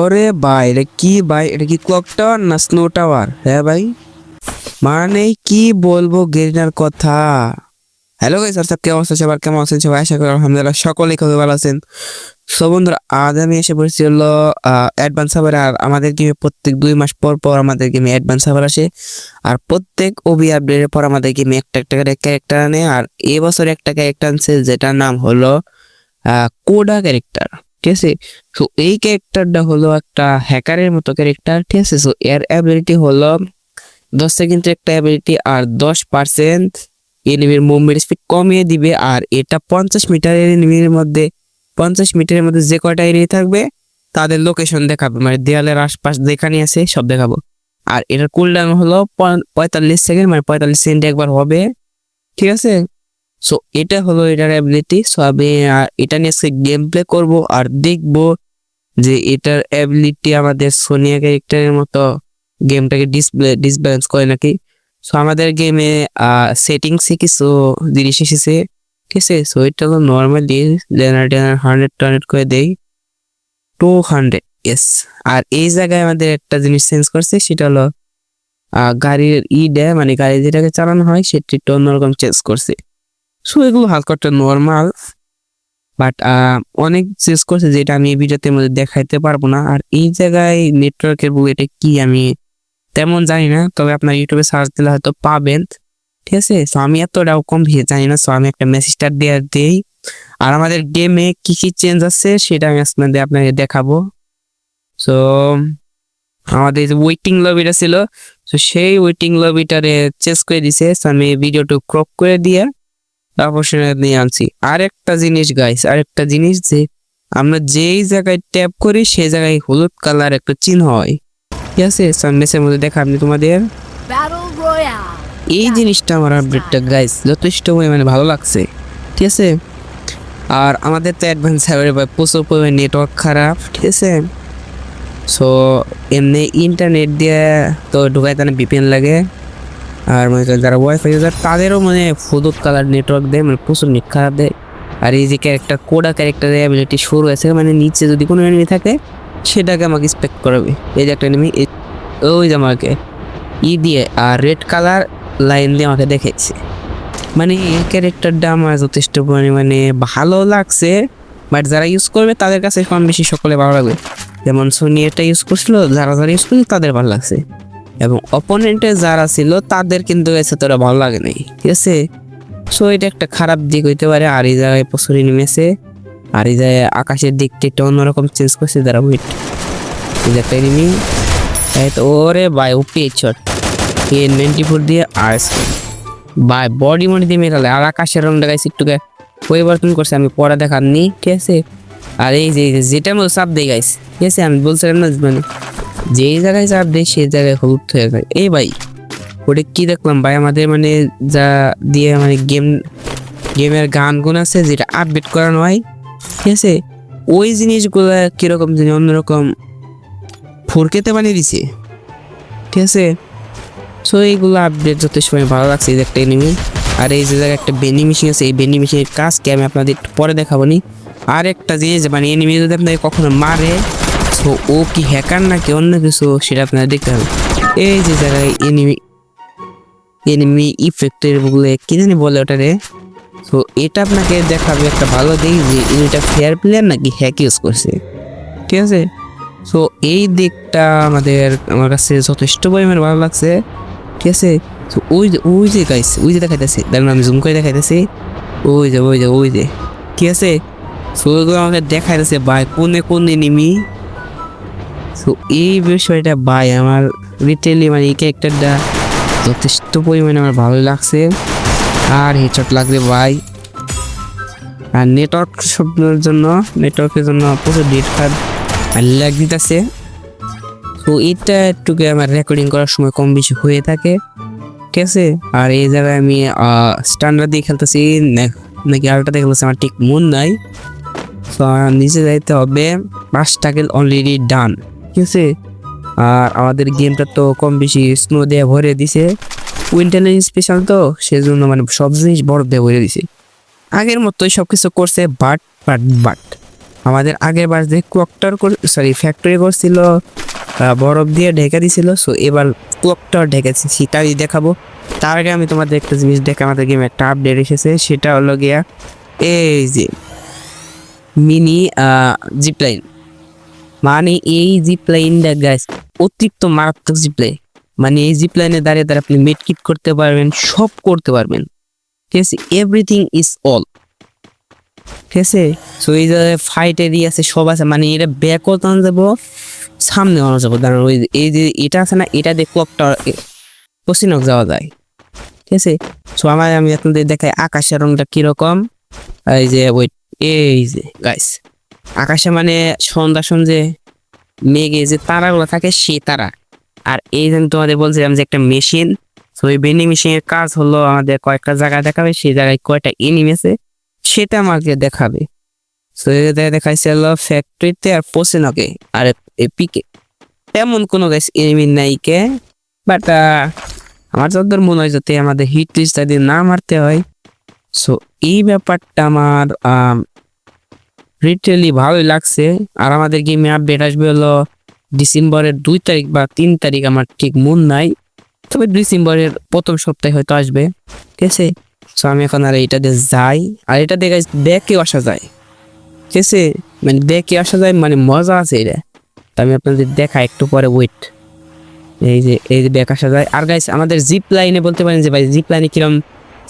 ওরে ভাই এটা কি ভাই? এটা কি ক্লক টাওয়ার না স্নো টাওয়ার হ্যাঁ ভাই। মানে কি বলব গেরিনার কথা? হ্যালো গাইস আর কেমন আছেন সবার কেমন আছেন সবাই? আশা করি আলহামদুলিল্লাহ সকলেই খুবই ভালো আছেন। সো বন্ধুরা, আজ আমি এসে পড়েছি হলো অ্যাডভান্স সার্ভার আর আমাদের গেমে প্রত্যেক দুই মাস পর পর আমাদের গেমে অ্যাডভান্স সার্ভার আসে। আর প্রত্যেক ওবি আপডেটের পর আমাদের গেমে একটা একটা করে ক্যারেক্টার আনে। আর এবছর একটা ক্যারেক্টার আনছে, যেটার নাম হলো কোডা ক্যারেক্টার ঠিক আছে? তো এই ক্যারেক্টারটা হলো একটা হ্যাকারের মতো ক্যারেক্টার ঠিক আছে? সো এর অ্যাবিলিটি হলো দশ সেকেন্ডের একটা অ্যাবিলিটি আর দশ পার্সেন্ট এনিমির মুভমেন্ট স্পিড কমিয়ে দিবে। আর এটা পঞ্চাশ মিটারের এনিমির মধ্যে, পঞ্চাশ মিটারের মধ্যে যে কয়টা এনিমি থাকবে, তাদের লোকেশন দেখাবে। মানে দেয়ালের আশপাশ যেখানে আছে, সব দেখাবো। আর এটার কুলডাউন হলো পঁয়তাল্লিশ সেকেন্ড মানে পঁয়তাল্লিশ সেকেন্ড একবার হবে। ঠিক আছে? সো এটা হলো এটার অ্যাবিলিটি সো আমি এটা নিয়ে আজকে গেম প্লে করব আর দেখব যে এটার অ্যাবিলিটি আমাদের সোনিয়া ক্যারেক্টারের মতো গেমটাকে ডিসপ্লে ডিসব্যালেন্স করে নাকি। সো আমাদের গেমে সেটিংসে কিছু জিনিস এসেছে, ঠিক আছে? সো এটা হলো নর্মালি জেনারেটার হান্ড্রেড টার্নেট করে দেই। টু হান্ড্রেড ইয়েস আর এই জায়গায় আমাদের একটা জিনিস চেঞ্জ করছে, সেটা হলো গাড়ির ই দেয় মানে গাড়ি যেটাকে চালানো হয়, সেটা একটু অন্যরকম চেঞ্জ করছে। সো এগুলো হালকা একটা নর্মাল বাট অনেক চেঞ্জ করছে যেটা আমি এই ভিডিওতে মধ্যে দেখাইতে পারব না। আর এই জায়গায় নেটওয়ার্কের বউ এটা কি আমি তেমন জানি না, তবে আপনার ইউটিউবে সার্চ দিলে হয়তো পাবেন। ঠিক আছে? সো আমি এতটাও কম ভিড় জানি না সো আমি একটা মেসেজটা দেওয়ার দিই। আর আমাদের গেমে কি কি চেঞ্জ আছে সেটা আমি আপনাদের আপনাকে দেখাবো। সো আমাদের যে ওয়েটিং লবিটা ছিল তো সেই ওয়েটিং লবিটারে চেঞ্জ করে দিছে। সো আমি ভিডিওটা ক্রপ করে দিয়ে তারপর সেটা নিয়ে আনছি। আরেকটা জিনিস গাইস আরেকটা জিনিস যে আমরা যেই জায়গায় ট্যাপ করি সেই জায়গায় হলুদ কালার একটা চিহ্ন হয়। ঠিক আছে? সানমেসের মধ্যে দেখা আপনি তোমাদের এই জিনিসটা আমার আপডেটটা গাইস যথেষ্ট পরিমাণে ভালো লাগছে। ঠিক আছে? আর আমাদের তো অ্যাডভান্স সার্ভারে প্রচুর পরিমাণে নেটওয়ার্ক খারাপ ঠিক আছে? সো এমনি ইন্টারনেট দিয়ে তো ঢুকাইতে না বিপিএন লাগে। আর মনে করেন যারা ওয়াইফাই ইউজার তাদেরও মানে হলুদ কালার নেটওয়ার্ক দেয় মানে প্রচুর নেট খারাপ দেয়। আর এই যে ক্যারেক্টার কোডা ক্যারেক্টারের অ্যাবিলিটি শুরু হয়েছে মানে নিচে যদি কোনো এনিমি থাকে, সেটাকে আমাকে স্পেক্ট করাবে। এই যে একটা এনিমি ওই যে আমাকে ই দিয়ে, আর রেড কালার লাইন দিয়ে আমাকে দেখেছে মানে এই ক্যারেক্টারটা আমার যথেষ্ট পরিমাণে ভালো লাগছে বাট যারা ইউজ করবে, তাদের কাছে কম বেশি সকলে ভালো লাগবে। যেমন সোনি এটা ইউজ করছিল, যারা যারা ইউজ করছিল, তাদের ভালো লাগছে। এবং অপোনেন্টে যারা ছিল, তাদের কিন্তু এসে তোরা ভালো লাগে নাই। ঠিক আছে? সো এটা একটা খারাপ দিক হইতে পারে। আর এই জায়গায় প্রচুর নেমেছে আর এই জায়গায় আকাশের দিকটা একটু অন্যরকম চেঞ্জ করছে, যারা উইট একটা এনিমি ওরে ভাই ওপি শট এ নাইনটি ফোর দিয়ে আর ভাই বডি মডি দিয়ে মেটালে। আর আকাশের রং দেখাইছে একটুকে পরিবর্তন করছে। আমি পরে দেখাননি, ঠিক আছে? আর এই যে যেটা মধ্যে চাপ দিয়ে গাইছে ঠিক আছে? আমি বলছিলাম না মানে যেই জায়গায় চাপ দেয় সেই জায়গায় হলুদ হয়ে যায়। এই ভাই, ওটা কি দেখলাম ভাই? আমাদের মানে যা দিয়ে মানে গেম, গেমের গানগুলো আছে, যেটা আপডেট করানো হয়, ঠিক আছে? ওই জিনিসগুলো কীরকম জানি অন্যরকম ফুরকেতে বানিয়ে দিছে, ঠিক আছে? সো এইগুলো আপডেট যথেষ্ট সময় ভালো লাগছে, এই যে একটা এনিমি আর এই যে জায়গায় একটা বেনি মেশিন আছে, এই বেনি মেশিনের কাজকে আমি আপনাদের একটু পরে দেখাবো নি। আর একটা জিনিস মানে এনিমি যদি আপনাকে কখনো মারে তো ও কি হ্যাকার নাকি? অন্য কিছু সেটা আপনারা দেখতে হবে। এই যে জায়গায় এনিমি এনিমি ইফেক্টের বলে, কি জানি বলে ওটারে? তো এটা আপনাকে দেখাবে একটা ভালো দিক যে এটা ফেয়ার প্লেয়ার নাকি হ্যাক ইউজ করছে? ঠিক আছে? সো এই দিকটা আমাদের, আমার কাছে যথেষ্ট পরিমাণে ভালো লাগছে। ঠিক আছে? তো ওই যে ওই যে গাইস ওই যে দেখাইতেছে। দেখুন, আমি জুম করে দেখাইতেছি। ওই যে ওই যে ওই যে। ঠিক আছে? সো ওইগুলো আমাকে দেখাইতেছে ভাই, কোনে কোন এনিমি তো এই বিষয়টা ভাই, আমার রিটেলি মানে এই ক্যারেক্টারটা যথেষ্ট পরিমাণে আমার ভালো লাগছে। আর হেডশট লাগবে ভাই। আর নেটওয়ার্ক সবের জন্য নেটওয়ার্কের জন্য প্রচুর ডেট কার্ড লাগ দিতেছে। তো এটা একটু আমার রেকর্ডিং করার সময় কম বেশি হয়ে থাকে। ঠিক আছে? আর এই জায়গায় আমি স্ট্যান্ডার্ড দিয়ে খেলতেছি। নাকি দিয়ে খেলতেছি, আমার ঠিক মন নাই। তো নিচে যাইতে হবে। পাঁচটা গেল অলরেডি ডান ঠিক আছে? আর আমাদের গেমটা তো কম বেশি স্নো দিয়ে ভরে দিছে। উইন্টার স্পেশাল তো, সেজন্য মানে সব জিনিস বরফ দিয়ে ভরে দিছে। আগের মতোই সব কিছু করছে বাট বাট বাট আমাদের আগের বার যে ক্লকটার সরি ফ্যাক্টরি করছিল বরফ দিয়ে ঢেকে দিছিল সো এবার ক্লকটার ঢেকেছি, সেটাই দেখাবো। তার আগে আমি তোমাদের একটা জিনিস দেখে আমাদের গেমে একটা আপডেট এসেছে, সেটা হলো গিয়া, এই যে মিনি জিপলাইন মানে এই জিপলাইনটা গাছ অতিরিক্ত মারাত্মক জিপলাইন মানে এই জিপলাইনে দাঁড়িয়ে দাঁড়িয়ে আপনি মেডকিট করতে পারবেন, সব করতে পারবেন। ঠিক আছে? এভরিথিং ইজ অল ঠিক আছে? সো এই যে ফাইট এরিয়া আছে, সব আছে মানে এটা ব্যাকও টান যাব, সামনে আনা যাব। দাঁড়ানো, ওই এই যে এটা আছে না, এটা দিয়ে ক্লকটা পশ্চিমক যাওয়া যায়। ঠিক আছে? সো আমার আমি আপনাদের দেখাই আকাশের রংটা কীরকম, এই যে ওই এই যে গাইস আকাশে মানে সন্ধ্যা সন্ধ্যে মেঘে যে তারাগুলো থাকে সে তারা। আর এই যে তোমাদের বলছিলাম যে একটা মেশিন তো ওই বেন্ডিং মেশিনের কাজ হলো আমাদের কয়েকটা জায়গায় দেখাবে, সেই জায়গায় কয়টা এনিমি আছে, সেটা আমাকে দেখাবে। তো দেখাইছে হলো ফ্যাক্টরিতে আর পোসেনকে, আর পিকে তেমন কোনো গাছ এনিমি নাই কে বাট আমার যতদূর মনে হয় যাতে আমাদের হিট লিস্ট যদি না মারতে হয় সো এই ব্যাপারটা আমার রিটেলি ভালোই লাগছে। আর আমাদের গেমে আপডেট আসবে হলো ডিসেম্বরের দুই তারিখ বা তিন তারিখ আমার ঠিক মন নাই। তবে ডিসেম্বরের প্রথম সপ্তাহে হয়তো আসবে। ঠিক আছে? সো আমি এখন আর এইটাতে যাই। আর এটা দেখে দেখে আসা যায়। ঠিক আছে? মানে দেখে আসা যায় মানে মজা আছে এটা। তো আমি আপনাদের দেখা একটু পরে ওয়েট এই যে এই যে ব্যাক আসা যায়। আর গাইস আমাদের জিপ লাইনে বলতে পারেন যে ভাই জিপ লাইনে কীরকম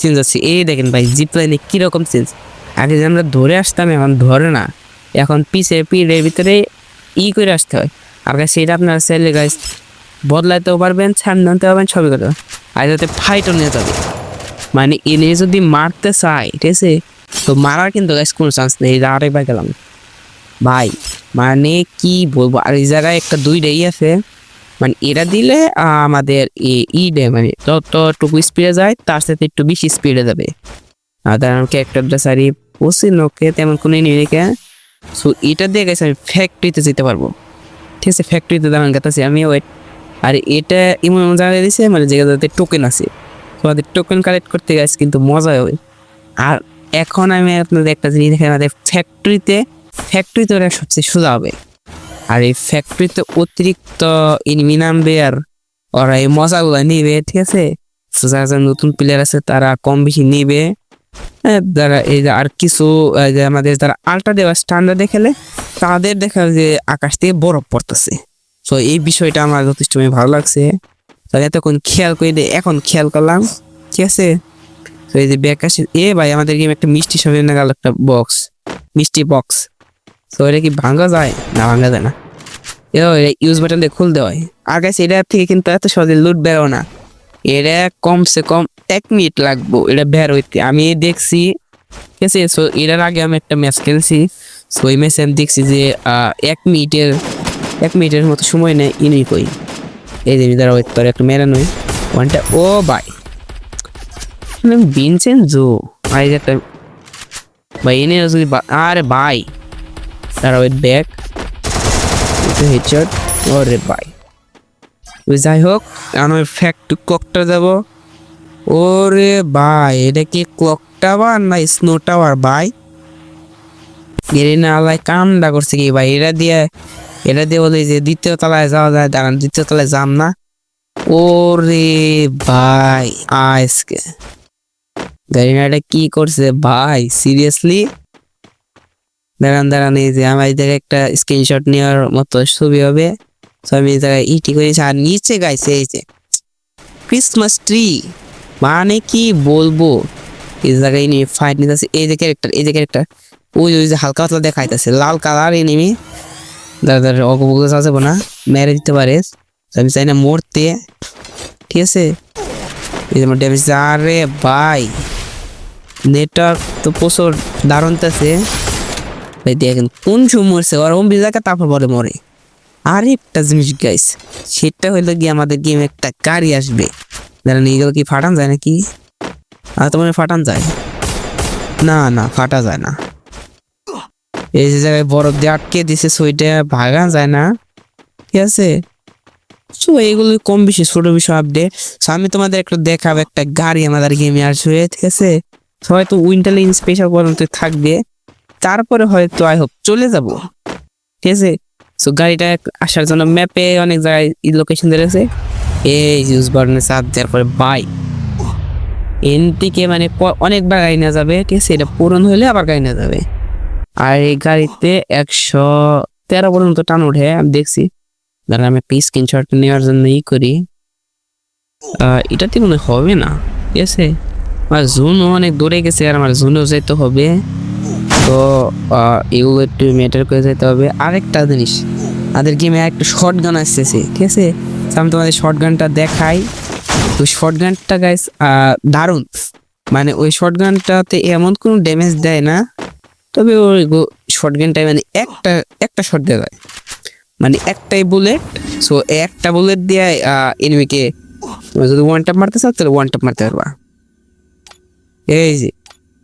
চেঞ্জ আছে? এই দেখেন ভাই জিপ লাইনে কীরকম চেঞ্জ আগে যে আমরা ধরে আসতাম, এখন ধরে না। এখন পিছে পিড়ের ভিতরে ই করে আসতে হয়। আর গাছ সেটা আপনার চাইলে গাছ বদলাইতেও পারবেন ছাড় নিতে পারবেন সবই করতে আর যাতে ফাইটও নিয়ে যাবে। মানে এনে যদি মারতে চায়, ঠিক আছে? তো মারার কিন্তু গাছ কোনো চান্স নেই। আরেকবার গেলাম। ভাই মানে কি বলব? আর এই জায়গায় একটা দুইটাই আছে। মানে এরা দিলে আমাদের ই- ডে মানে যতটুকু স্পিডে যায়, তার সাথে একটু বেশি স্পিডে যাবে। আর তার ক্যারেক্টারটা সারি। পশ্চিমকে তেমন কোনো নিরিখে সো এটা দিয়ে গেছে আমি ফ্যাক্টরিতে যেতে পারব। ঠিক আছে ফ্যাক্টরিতে দাঁড়ান গেতেছি আমি ওয়েট আর এটা এমন জায়গায় দিয়েছে মানে জায়গাতে টোকেন আছে। তোমাদের টোকেন কালেক্ট করতে গেছে কিন্তু মজা হবে। আর এখন আমি আপনাদের একটা জিনিস দেখে আমাদের ফ্যাক্টরিতে ফ্যাক্টরিতে ওরা সবচেয়ে সোজা হবে। আর এই ফ্যাক্টরিতে অতিরিক্ত এনিমি নামবে আর ওরা এই মজাগুলো নিবে, ঠিক আছে? যারা যারা নতুন প্লেয়ার আছে, তারা কম বেশি নিবে। যারা এই যে আর কিছু আমাদের যারা আলট্রা দেওয়া স্ট্যান্ডার্ড খেলে, তাদের দেখা যে আকাশ থেকে বরফ পড়তেছে। তো এই বিষয়টা আমার যথেষ্ট ভালো লাগছে। এতক্ষণ খেয়াল করে এখন খেয়াল করলাম, ঠিক আছে? তো এই যে ব্যাক আসে এ ভাই, আমাদের একটা মিষ্টি সব এনে গেল একটা বক্স মিষ্টি বক্স তো এটা কি ভাঙা যায়? না ভাঙা যায় না। ইউজ বাটন দিয়ে খুলতে হয়। আর গাছ থেকে কিন্তু এত সহজে লুট বেরো না। এটা কমসে কম এক মিনিট লাগবো এটা বের হইতে আমি দেখছি, ঠিক আছে সো এটার আগে আমি একটা ম্যাচ খেলছি। সো ওই ম্যাচে আমি দেখছি যে এক মিনিটের এক মিনিটের মতো সময় নেয় ইনি কই। এই যে দাঁড়া ওই তোর একটা মেরা নই ওয়ানটা ও বাই বিনসেন জো ভাই, যে একটা, ভাই এনে যদি আরে ভাই। দাঁড়া ওয়েট ব্যাক হেডশট ওরে ওই যাই হোক আমি ফ্যাক্ট ক্লকটা যাব। ওরে ভাই, এটা কি ক্লক টাওয়ার না স্নো টাওয়ার ভাই? এর না আলাই কামটা করছে কি ভাই? এটা দিয়ে এটা দিয়ে বলে যে দ্বিতীয় তলায় যাওয়া যায়, দাঁড়ান, দ্বিতীয় তলায় যাম না। ওরে ভাই, আজকে। গাড়িটা কি করছে ভাই? সিরিয়াসলি দাঁড়ান দাঁড়ান, এই যে আমার একটা স্ক্রিনশট নেওয়ার মতো ছবি হবে। আমি এই জায়গায় ইটি করেছি আর নিচে গাইছে, এই যে ক্রিসমাস ট্রি মানে কি বলব? এই জায়গায় নিয়ে ফাইট নিতেছে। এই যে ক্যারেক্টার এই যে ক্যারেক্টার ওই ওই যে হালকা পাতলা দেখাইতেছে। লাল কালার এনিমি দাদা দাদা অগবগ আছে না। মেরে দিতে পারে। আমি চাই না মরতে। ঠিক আছে? এই যে ড্যামেজ আরে ভাই। নেটওয়ার্ক তো প্রচুর দারুণ আছে। ভাই দেখেন, কোন সময় মরছে? ওর ওম বিজাকে তারপর পরে মরে। আরেকটা জিনিস গাইস সেটা হইল গিয়ে আমাদের গেম একটা গাড়ি আসবে। দাঁড়ান এইগুলো কি ফাটান যায় নাকি? আর তোমার ফাটান যায়? না না, ফাটা যায় না। এই যে জায়গায় বরফ দিয়ে আটকে দিছে সইটা ভাগা যায় না। ঠিক আছে? সো এইগুলো কম বেশি, ছোট বিষয় আপডেট সো আমি তোমাদের একটু দেখাবো একটা গাড়ি আমাদের গেমে আসবে, ঠিক আছে? সবাই তো উইন্টার স্পেশাল পর্যন্ত থাকবে। তারপরে হয়তো আই হোপ চলে যাব। ঠিক আছে? সো গাড়িটা আসার জন্য ম্যাপে অনেক জায়গায় লোকেশন দিয়েছে এই ইউজ বাটনে চাপ দেওয়ার পরে বাই এন থেকে মানে অনেকবার গাড়ি নেওয়া যাবে, ঠিক আছে? এটা পূরণ হলে আবার গাড়ি নেওয়া যাবে। আর এই গাড়িতে একশো তেরো পর্যন্ত টান উঠে আমি দেখছি। দাঁড়া আমি একটা স্ক্রিনশট নেওয়ার জন্য ই করি এটাতে মনে হবে না, ঠিক আছে? আমার জুনও অনেক দূরে গেছে, আর আমার জুনও যেতে হবে। তো এগুলো একটু ম্যাটার করে যেতে হবে। আরেকটা জিনিস আমাদের গেমে একটা শর্ট গান আসতেছে, ঠিক আছে? আমি তোমাদের শর্ট গানটা দেখাই। তো শর্ট গানটা গাইস দারুণ। মানে ওই শর্ট গানটাতে এমন কোনো ড্যামেজ দেয় না, তবে ওই শর্ট গানটায় মানে একটা একটা শট দেওয়া যায়। মানে একটাই বুলেট সো একটা বুলেট দিয়ে এনিমিকে যদি ওয়ান টাপ মারতে চাও, তাহলে ওয়ান টাপ মারতে পারবা। এই যে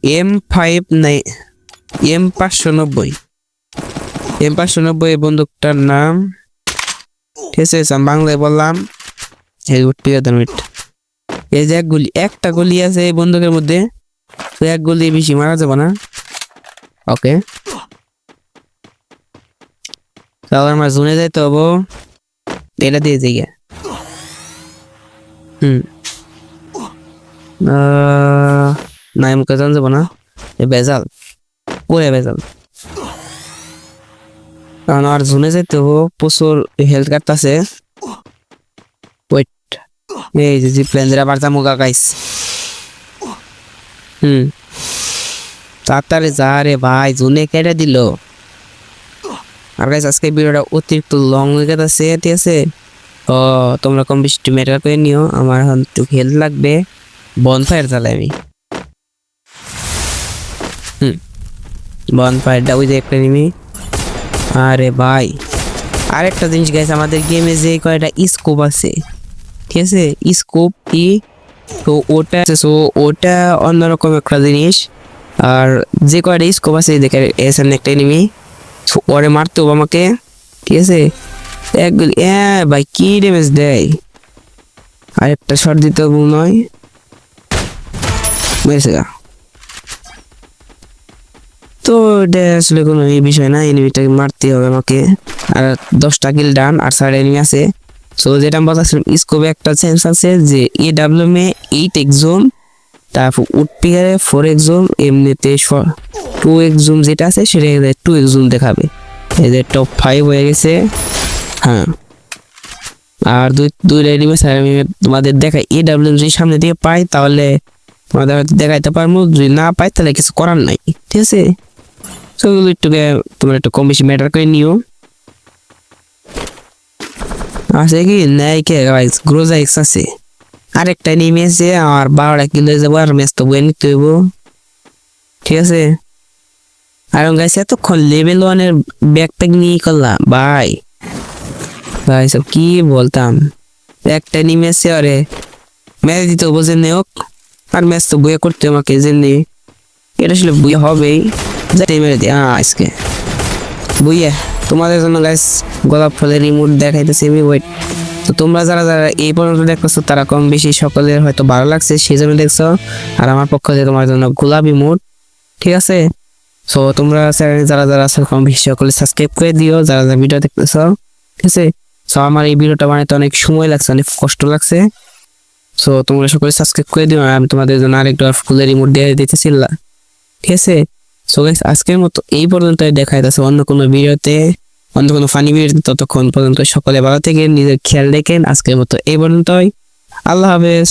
এম ফাইভ নাই এম পাঁচশো নব্বই। এম পাঁচশো নব্বই বন্দুকটার নাম ঠিক আছে বাংলায় বললাম এই যে এক গুলি একটা গুলি আছে এই বন্দুকের মধ্যে তো এক গুলি বেশি মারা যাবে না। ওকে। তাহলে আমার জুনে যাইতে হব। এটা দিয়ে যাই। হুম। আহ, না মুখে জান যাব না। বেজাল। পুরে বেজাল। কারণ আর জুনে হব, প্রচুর হেলথ কার্ড আছে। ওয়েট এই যে জি প্লেন আবার জামুগা গাইস। হুম। তাড়াতাড়ি যা রে ভাই, জুনে কেটে দিল। আর গাইস আজকে ভিডিওটা অতিরিক্ত লং হয়ে গেছে, ঠিক আছে? ও, তোমরা কম বেশি ম্যাটার করে নিও। আমার এখন একটু হেল্প লাগবে। বন ফায়ার চালাই আমি। হুম। বন ফায়ারটা ওই যে একটা নিমি আরে ভাই। আরেকটা জিনিস গাইছে আমাদের গেমে যে কয়টা স্কোপ আছে, ঠিক আছে? স্কোপ কি? তো ওটা সো ওটা অন্যরকম একটা জিনিস। আর যে কয়টা স্কোপ আছে দেখে এর সামনে একটা এনিমি ওরে মারতে হবে আমাকে, ঠিক আছে? এক হ্যাঁ ভাই, কি ড্যামেজ দেয়? আরেকটা শট দিতে হয়। মেরেছে। তো এটা আসলে কোনো এই বিষয় না এনিমিটাকে মারতে হবে আমাকে। আর দশটা কিল ডান আর সাইড এনিমি আছে। সো যেটা আমি বলছিলাম স্কোপে একটা সেন্স আছে যে A W M eight x zoom তারপর উডপিকারে ফোর এক্সোম এমনিতে টু এক্সোম যেটা আছে, সেটা টু এক্সোম দেখাবে। এই যে টপ ফাইভ হয়ে গেছে। হ্যাঁ। আর দুই দুই এনিমি স্যার আমি তোমাদের দেখাই এ ডাব্লিউ যদি সামনে দিয়ে পাই তাহলে তোমাদের দেখাইতে পারব, যদি না পাই তাহলে কিছু করার নাই। ঠিক আছে? তো এগুলো একটু গে- তোমরা একটু কম বেশি ম্যাটার করে নিও। আছে কি? নেই কে? গাইস গ্রোজা এক্স আছে। আরেকটা নেমে আছে আর বারোটা কিলো যাব, আর ম্যাচ তো বয়ে নিতে হইব। ঠিক আছে? আর গাইছে এতক্ষণ লেভেল ওয়ানের ব্যাকপ্যাক নিয়ে করলাম। ভাই ভাই সব কি বলতাম? একটা নেমে আছে, আরে ম্যাচ দিতে বোঝেন হোক, আর ম্যাচ তো বইয়ে করতে আমাকে জেনে এটা আসলে বই হবেই। হ্যাঁ আজকে। বুইয়া তোমাদের জন্য গাইস গোলাপ ফুলের রিমোট দেখাইতেছি, আমি ওয়েট তো তোমরা যারা যারা এই পর্যন্ত দেখতেছো, তারা কম বেশি সকলের হয়তো ভালো লাগছে সেই জন্য দেখছ। আর আমার পক্ষ থেকে তোমার জন্য গোলাপি মুড ঠিক আছে? সো তোমরা যারা যারা আছে, কম বেশি সকলে সাবস্ক্রাইব করে দিও, যারা যারা ভিডিও দেখতেছো, ঠিক আছে? সো আমার এই ভিডিওটা বানাইতে অনেক সময় লাগছে, অনেক কষ্ট লাগছে। সো তোমরা সকলে সাবস্ক্রাইব করে দিও আমি তোমাদের জন্য আরেকটা ফুলের রিমোট দিয়ে দিতেছিলাম ঠিক আছে? সো গাইস আজকের মতো এই পর্যন্ত দেখা যাচ্ছে অন্য কোনো ভিডিওতে। অন্য কোনো ফানি ভিডিওতে। ততক্ষণ পর্যন্ত সকলে ভালো থেকে নিজের খেয়াল রেখেন। আজকের মতো এই পর্যন্তই। আল্লাহ হাফেজ।